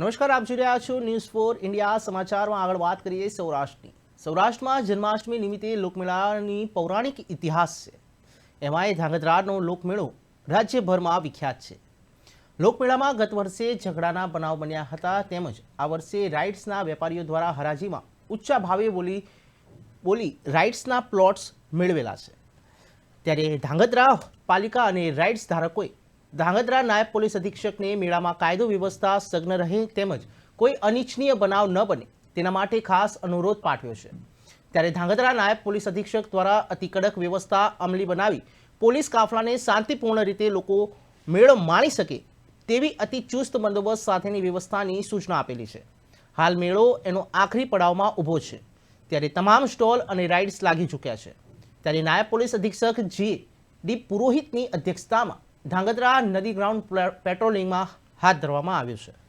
નમસ્કાર, આપ જોઈ રહ્યા છો ન્યૂઝ ફોર ઇન્ડિયા સમાચારમાં આગળ વાત કરીએ સૌરાષ્ટ્રની. સૌરાષ્ટ્રમાં જન્માષ્ટમી નિમિત્તે લોકમેળાની પૌરાણિક ઇતિહાસ છે. એમાંય ધાંગધ્રાનો લોકમેળો રાજ્યભરમાં વિખ્યાત છે. લોકમેળામાં ગત વર્ષે ઝઘડાના બનાવ બન્યા હતા તેમજ આ વર્ષે રાઇટ્સના વેપારીઓ દ્વારા હરાજીમાં ઊંચા ભાવે બોલી બોલી રાઇટ્સના પ્લોટ્સ મેળવેલા છે. ત્યારે ધાંગધ્રા પાલિકા અને રાઇટ્સ ધારકોએ ધાંગધ્રા નાયબ પોલીસ અધિક્ષકને મેળામાં કાયદો વ્યવસ્થા સઘન રહે તેમજ કોઈ અનિચ્છનીય બનાવ ન બને તેના માટે ખાસ અનુરોધ પાઠવ્યો છે. ત્યારે ધાંગધ્રા નાયબ પોલીસ અધિક્ષક દ્વારા અતિ કડક વ્યવસ્થા અમલી બનાવી પોલીસ કાફલાને શાંતિપૂર્ણ રીતે લોકો મેળો માણી શકે તેવી અતિ ચુસ્ત બંદોબસ્ત સાથેની વ્યવસ્થાની સૂચના આપેલી છે. હાલ મેળો એનો આખરી પડાવમાં ઊભો છે. ત્યારે તમામ સ્ટોલ અને રાઇડ્સ લાગી ચૂક્યા છે. ત્યારે નાયબ પોલીસ અધિક્ષક જી ડી પુરોહિતની અધ્યક્ષતામાં ધાંગધ્રા નદી ગ્રાઉન્ડ પેટ્રોલિંગમાં હાથ ધરવામાં આવ્યું છે.